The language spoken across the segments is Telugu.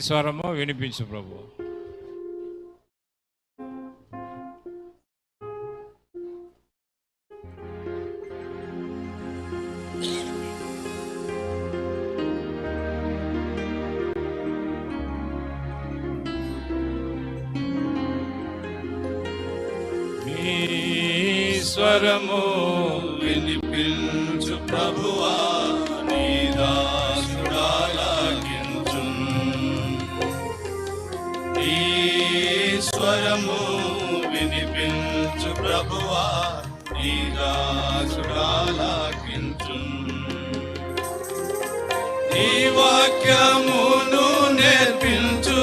స్వరము వినిపించు ప్రభు. స్వరము వినిపించు ప్రభువా. స్వరము వినిపించు ప్రభువా నీ దాసుడాలాగించు నీ వాక్యమును నేర్పించు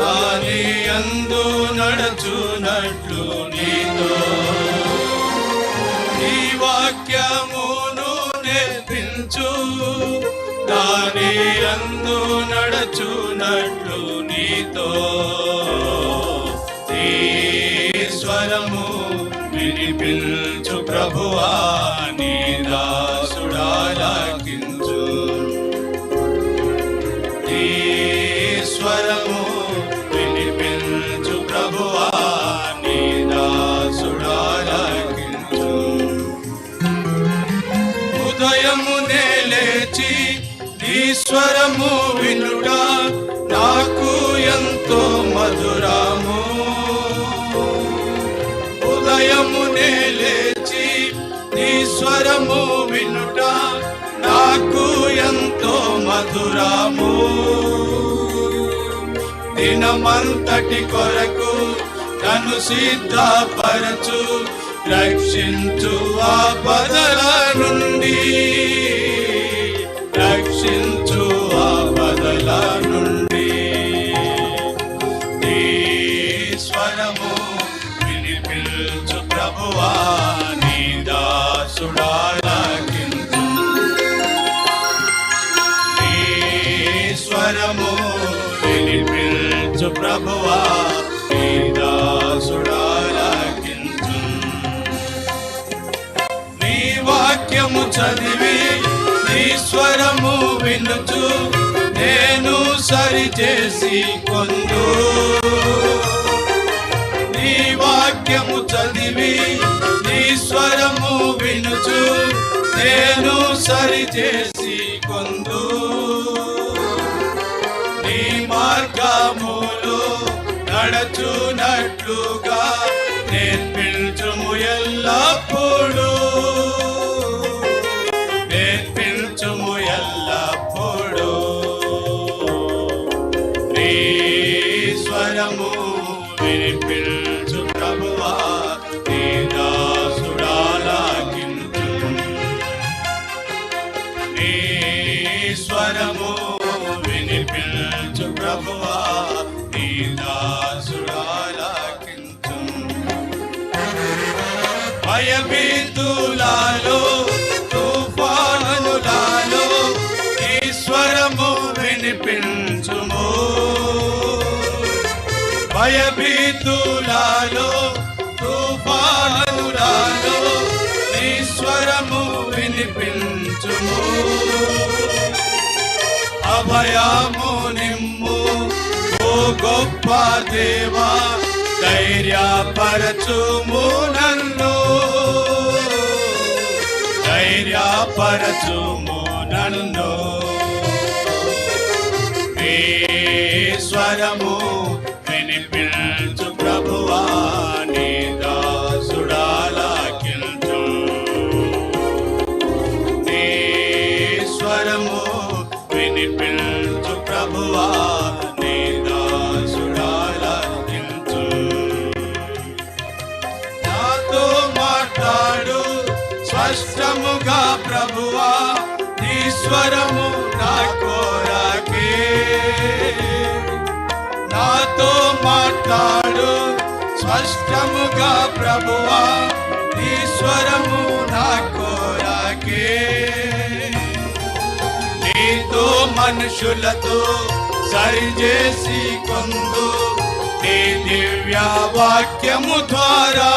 దాని అందు నడచునట్లు నీతో. నీ వాక్యమును నేర్పించు దాని అందు నడచునట్లు నీతో. వినిపించు ప్రభువా నీ దాసుడాలకించు నీ స్వరము వినిపించు ప్రభువా నీ దాసుడాలకించు ఉదయమునే లేచి నీ స్వరము వినుట నాకు ఎంతో మధురాము దినమంతటి కొరకు నన్ను సిద్ధపరచు రక్షించు ఆ బదల నుండి. స్వరము వినిపించు ప్రభువా నీ దాసుడాలకించు. నీ వాక్యము చదివి నీ స్వరము వినుచు నేను సరిచేసి కొందు. నీ వాక్యము చదివి నీ స్వరము వినుచు నేను సరిచేసి కొందు. మార్గములు నడచునట్లుగా నేర్పించుము ఎల్లప్పుడూ. భయభీతులాలో తుఫానులాలో ఈశ్వరము వినిపించుము. భయభీతులాలో తుఫానులాలో ఈశ్వరము వినిపించుము. అభయము నిమ్ము ఓ గొప్ప దేవా ధైర్యపరచుము నన్ను. ధైర్యపరచుము నన్ను. నీ స్వరము వినిపించు ప్రభువా నీ దాసుడాలకించు. నీ స్వరము వినిపించు ప్రభువా స్వరముగా ప్రభువా నీ స్వరము నా కోరాకే నాతో మాట్లాడు స్పష్టముగా ప్రభువా నీ స్వరము నా కోరాకే నీతో మనుషులతో సరిచేసి కొందు నీ దివ్య వాక్యము ద్వారా.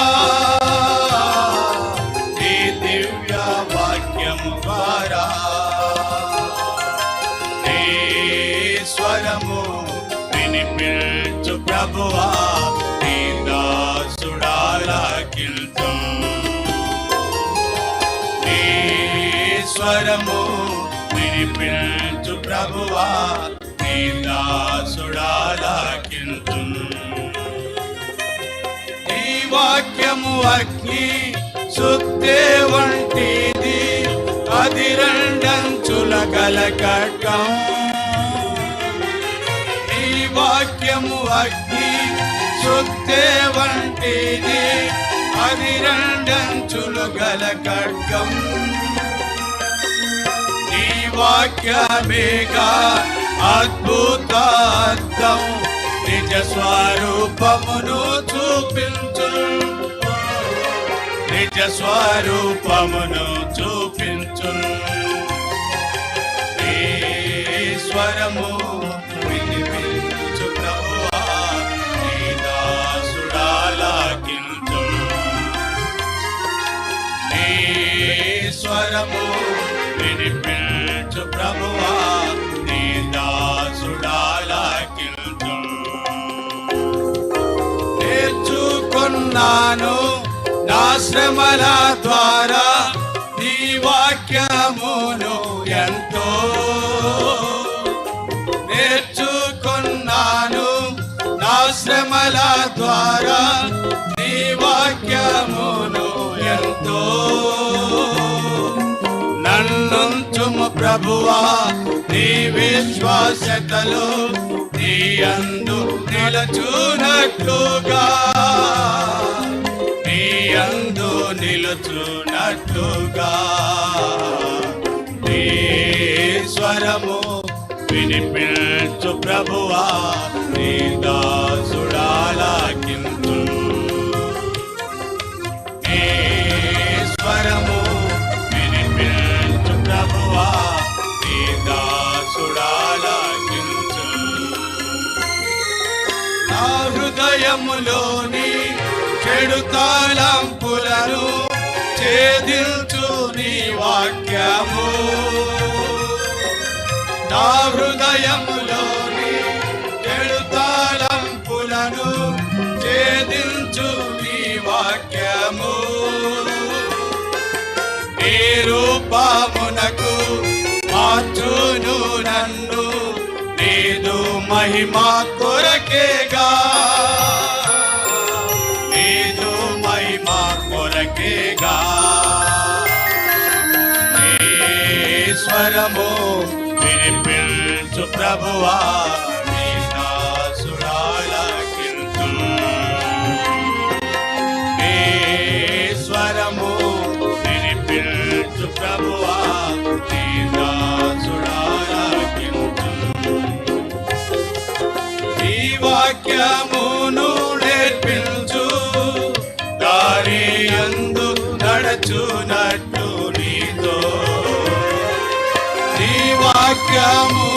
ప్రభువా నీ దాసుడాలకిల్తు నీ స్వరము వినిపించు ప్రభువా నీ దాసుడాలకిల్తు నీ వాక్యము అగ్ని సుత్తే వంటిది అది రెండంచుల కలకటం నీ వాక్యము అగ్ని సుత్తే వంటిది. అది రెండంచులు గల ఖడ్గం. నీ వాక్యమేగా అద్భుతార్థం. నిజ స్వరూపమును చూపించు. నిజ స్వరూపమును చూపించు. ఈశ్వరము స్వరము స్వరము వినిపించు ప్రభువా నీ దాసుడాలకించు నేర్చుకున్నాను నా శ్రమల ద్వారా నీ వాక్యమును ఎంతో. నేర్చుకున్నాను నా శ్రమల ద్వారా నీ వాక్యమును నన్నుంచుము ప్రభువా నీ విశ్వాసతలో నీ అందు నిలచునట్లుగా. నీ అందు నిలుచునట్లుగా. నీ స్వరము వినిపించు ప్రభువా నీ దాసు నా హృదయములోని చెడు తాళంపులను ఛేదించు నీ వాక్యము. నా హృదయములోని చెడు తాళంపులను ఛేదించు నీ వాక్యము. మహిమా కొరకేగా. నీదు మహిమా కొరకేగా. స్వరము వినిపించు ప్రభువా ప్రభువా వాక్యము